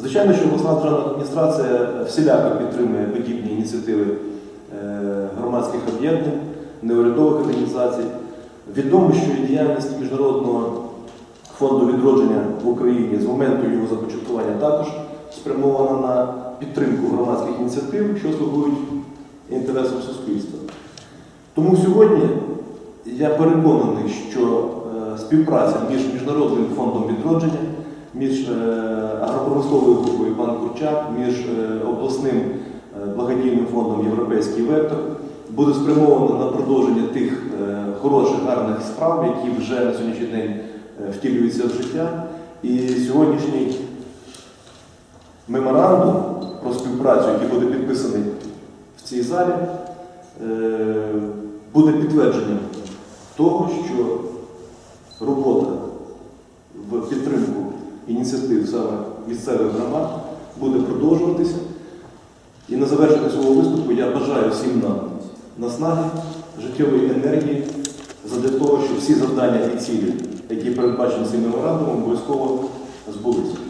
Звичайно, що обласна державна адміністрація всіляко підтримує подібні ініціативи е, громадських об'єднань, неурядових організацій. Відомо, що і діяльність Міжнародного фонду відродження в Україні з моменту його започаткування також спрямована на підтримку громадських ініціатив, що слугують інтересам суспільства. Тому сьогодні я переконаний, що е, співпраця між Міжнародним фондом відродження, між е, агропромисловою групою Пан Курчак, між е, обласним е, благодійним фондом Європейський вектор буде спрямовано на продовження тих хороших, гарних справ, які вже на сьогоднішній день втілюються в життя. І сьогоднішній меморандум про співпрацю, який буде підписаний в цій залі, буде підтвердженням того, що робота в підтримку ініціатив саме місцевих громад буде продовжуватися. І на завершення свого виступу я бажаю всім нам наснаги, життєвої енергії задля того, щоб всі завдання і цілі, які передбачені цим меморандумом, обов'язково збулися.